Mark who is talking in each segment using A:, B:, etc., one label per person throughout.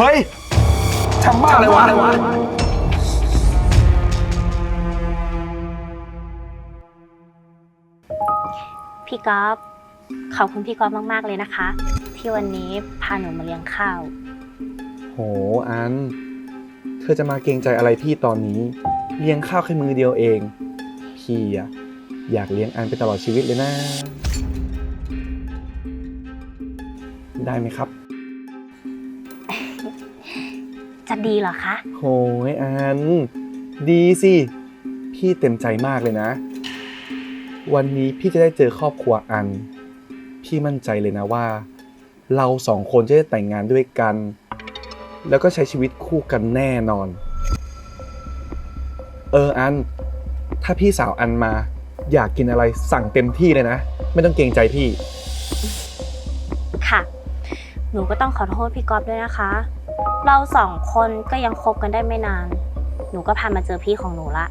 A: เฮ้ยทำบ้าอะไรวะ
B: พี่ก๊อฟขอบคุณพี่ก๊อฟมาก ๆ เลยนะคะ ที่วันนี้พาหนูมาเลี้ยงข้าว
A: โห อัน เธอจะมาเกรงใจอะไรพี่ตอนนี้ เลี้ยงข้าวแค่มือเดียวเอง พี่อะอยากเลี้ยงอันไปตลอดชีวิตเลยนะ ได้ไหมครับ
B: จะดีเหรอคะ
A: โหยอัน ดีสิ พี่เต็มใจมากเลยนะ วันนี้พี่จะได้เจอครอบครัวอัน พี่มั่นใจเลยนะว่า เราสองคนจะได้แต่งงานด้วยกัน แล้วก็ใช้ชีวิตคู่กันแน่นอน เอออัน ถ้าพี่สาวอันมา อยากกินอะไรสั่งเต็มที่เลยนะ ไม่ต้องเกรงใจพี่
B: ค่ะ หนูก็ต้องขอโทษพี่ก๊อฟด้วยนะคะ เราสองคนก็ยังคบกันได้ไม่นาน หนูก็พามาเจอพี่ของหนูละ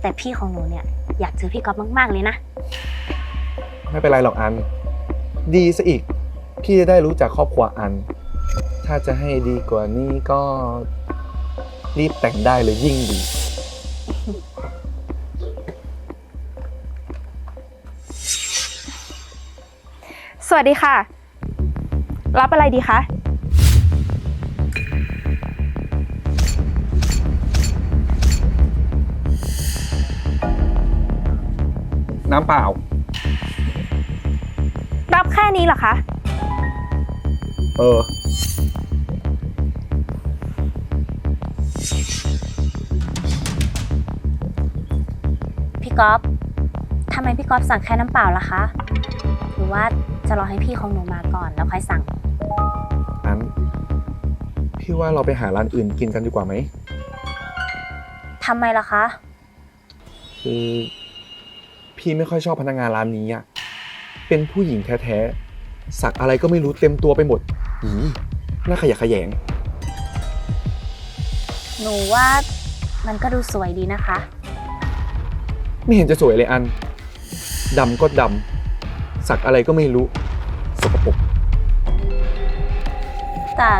B: แต่พี่ของหนูเนี่ยอยากเจอพี่ก๊อฟมากๆเลยนะ
A: ไม่เป็นไรหรอกอัน ดีซะอีก พี่จะได้รู้จักครอบครัวอัน ถ้าจะให้ดีกว่านี้ก็รีบแต่งได้เลยยิ่งดี
C: สวัสดีค่ะ รับอะไรดีคะ
A: น้ำเปล่า
C: รับแค่นี้เหรอคะ
A: เออ
B: พี่ก๊อฟทำไมพี่ก๊อฟสั่งแค่น้ำเปล่าล่ะคะ หรือว่าจะรอให้พี่ของหนูมาก่อนแล้วค่อยสั่ง
A: อันพี่ว่าเราไปหาร้านอื่นกินกันดีกว่าไหม
B: ทำไมล่ะคะ
A: คือ พี่ไม่ค่อยชอบพนักงานร้านนี้อะเป็นผู้หญิงแท้ๆ สักอะไรก็ไม่รู้เต็มตัวไปหมดอีน่าขยะแขยง
B: หนูว่ามันก็ดูสวยดีนะคะ
A: ไม่เห็นจะสวยเลยอัน ดำก็ดำ สักอะไรก็ไม่รู้ สกปรก
B: แต่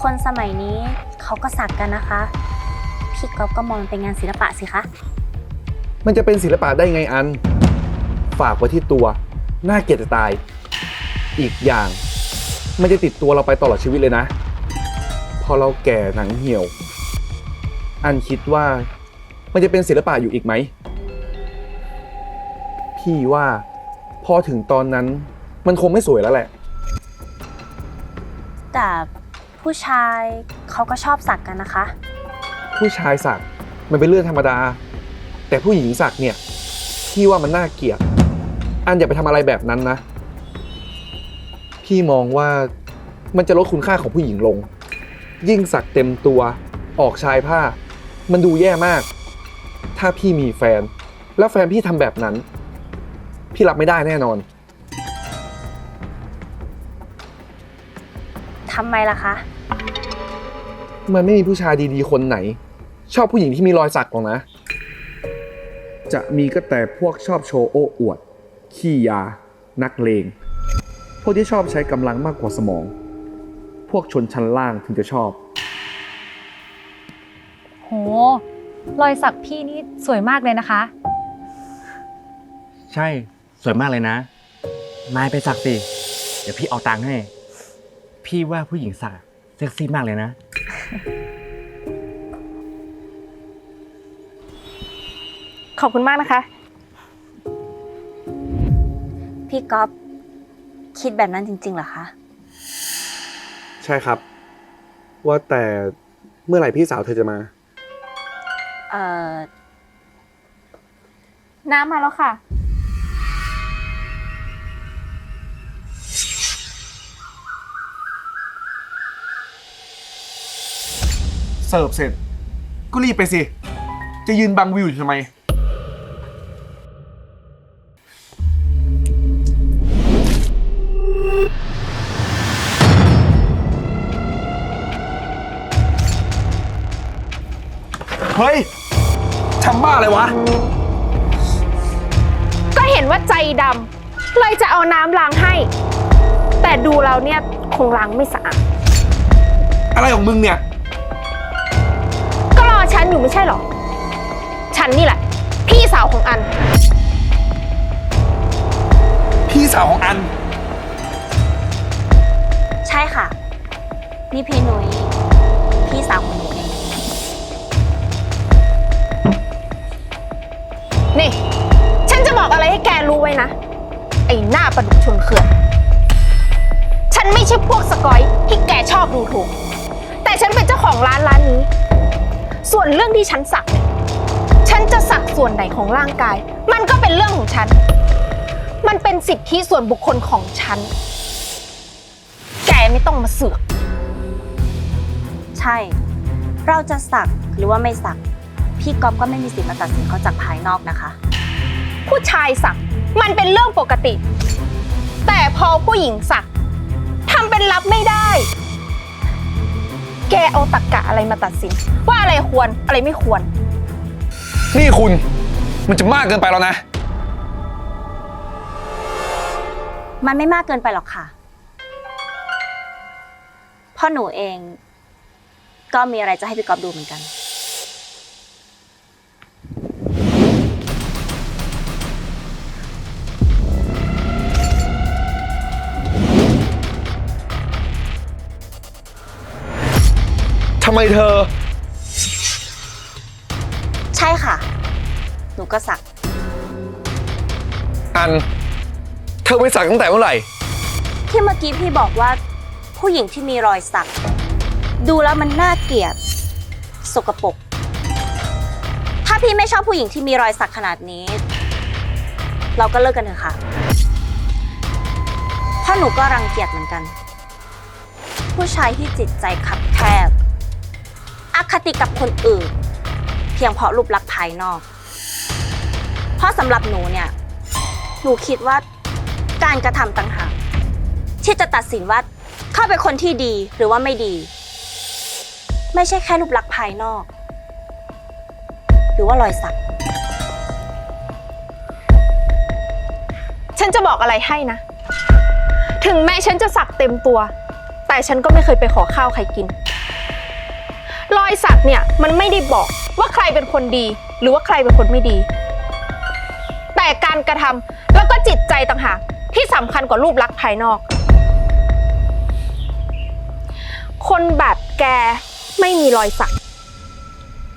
B: คนสมัยนี้เขาก็สักกันนะคะ พี่ก๊อฟก็มองมันเป็นงานศิลปะสิคะ
A: มันจะเป็นศิลปะได้ไงอัน ฝากไว้ที่ตัว น่าเกลียดจะตาย อีกอย่าง มันจะติดตัวเราไปตลอดชีวิตเลยนะ พอเราแก่หนังเหี่ยว อันคิดว่า มันจะเป็นศิลปะอยู่อีกไหม พี่ว่าพอถึงตอนนั้น มันคงไม่สวยแล้วแหละ
B: แต่ผู้ชายเขาก็ชอบสักกันนะคะ
A: ผู้ชายสักมันเป็นเรื่องธรรมดา แต่ผู้หญิงสักเนี่ยพี่ว่ามันน่าเกลียด อันอย่าไปทำอะไรแบบนั้นนะ พี่มองว่ามันจะลดคุณค่าของผู้หญิงลง ยิ่งสักเต็มตัว ออกชายผ้า มันดูแย่มาก ถ้าพี่มีแฟน แล้วแฟนพี่ทำแบบนั้น พี่รับไม่ได้แน่นอน
B: ทำไมล่ะคะ
A: มันไม่มีผู้ชายดีๆคนไหน ชอบผู้หญิงที่มีรอยสักหรอกนะ จะมีก็แต่พวกชอบโชว์โอ้อวด ขี้ยา นักเลง พวกที่ชอบใช้กำลังมากกว่าสมอง พวกชนชั้นล่างถึงจะชอบ
D: โห รอยสักพี่นี่สวยมากเลยนะคะ
E: ใช่ สวยมากเลยนะ นายไปสักสิ เดี๋ยวพี่เอาตังค์ให้ พี่ว่าผู้หญิงสักเซ็กซี่มากเลยนะ
C: ขอบคุณมากนะคะ
B: พี่ก๊อฟคิดแบบนั้นจริงๆเหรอคะ
A: ใช่ครับ ว่าแต่เมื่อไหร่พี่สาวเธอจะมา
B: เอ่อ
C: น้ำมาแล้วค่ะ
A: เสิร์ฟเสร็จ ก็รีบไปสิ จะยืนบังวิวอยู่ทำไม บ้าอะไรวะ
C: ก็เห็นว่าใจดำเลยจะเอาน้ำล้างให้ แต่ดูเราเนี่ยคงล้างไม่สะอาด
A: อะไรของมึงเนี่ย
C: ก็รอฉันอยู่ไม่ใช่เหรอ ฉันนี่แหละ พี่สาวของอัน
A: พี่สาวของอัน
F: ใช่ค่ะ นี่พี่นุ้ยพี่สาวของหนูเอง
C: นี่ ฉันจะบอกอะไรให้แกรู้ไว้นะ ไอ้หน้าประดุกชนเขื่อน ฉันไม่ใช่พวกสกอยที่แกชอบดูถูก แต่ฉันเป็นเจ้าของร้านร้านนี้ ส่วนเรื่องที่ฉันสักเนี่ยฉันจะสักส่วนไหนของร่างกาย มันก็เป็นเรื่องของฉัน มันเป็นสิทธิส่วนบุคคลของฉัน แกไม่ต้องมาเสือก
F: ใช่ เราจะสักหรือว่าไม่สัก พี่ก๊อฟก็ไม่มีสิทธิ์มาตัดสินเขาจากภายนอกนะคะ
C: ผู้ชายสักมันเป็นเรื่องปกติ แต่พอผู้หญิงสักทำเป็นรับไม่ได้ แกเอาตักกะอะไรมาตัดสิน ว่าอะไรควรอะไรไม่ควร
A: นี่คุณมันจะมากเกินไปแล้วนะ
F: มันไม่มากเกินไปหรอกค่ะเพ่อหนูเอง ก็มีอะไรจะให้พี่ก๊อฟดูเหมือนกัน
A: ทำไมเธอ
F: ใช่ค่ะ หนูก็สัก
A: อัน เธอไปสักตั้งแต่เมื่อไหร่
F: ที่เมื่อกี้พี่บอกว่า ผู้หญิงที่มีรอยสัก ดูแล้วมันน่าเกลียด สกปรกถ้าพี่ไม่ชอบผู้หญิงที่มีรอยสักขนาดนี้ เราก็เลิกกันเถอะค่ะเพราะหนูก็รังเกียจเหมือนกัน ผู้ชายที่จิตใจขับแคบอ คติกับคนอื่น เพียงเพราะรูปลักษณ์ภายนอก เพราะสำหรับหนูเนี่ย หนูคิดว่าการกระทำต่างหากที่จะตัดสินว่าเข้าเป็นคนที่ดีหรือว่าไม่ดี ไม่ใช่แค่รูปลักษณ์ภายนอก หรือว่ารอยสัก
C: ฉันจะบอกอะไรให้นะ ถึงแม้ฉันจะสักเต็มตัว แต่ฉันก็ไม่เคยไปขอข้าวใครกิน รอยสักเนี่ยมันไม่ได้บอกว่าใครเป็นคนดี หรือว่าใครเป็นคนไม่ดี แต่การกระทำแล้วก็จิตใจต่างหากที่สำคัญกว่ารูปลักษณ์ภายนอก คนแบบแกไม่มีรอยสัก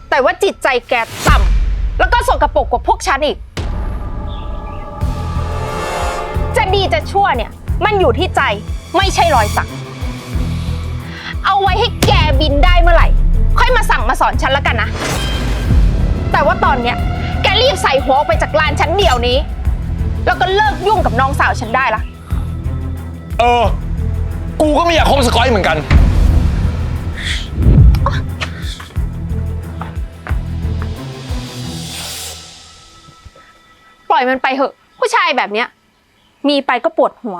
C: แต่ว่าจิตใจแกต่ำแล้วก็สกปรกกว่าพวกฉันอีก จะดีจะชั่วเนี่ยมันอยู่ที่ใจไม่ใช่รอยสัก เอาไว้ให้แกบินได้เมื่อไหร่ ค่อยมาสั่งมาสอนฉันแล้วกันนะ แต่ว่าตอนเนี้ยแกรีบใส่หัวออกไปจากร้านฉันเดี๋ยวนี้ แล้วก็เลิกยุ่งกับน้องสาวฉันได้ละ
A: เออ กูก็ไม่อยากคบสกอยเหมือนกัน
C: ปล่อยมันไปเถอะ ผู้ชายแบบเนี้ย มีไปก็ปวดหัว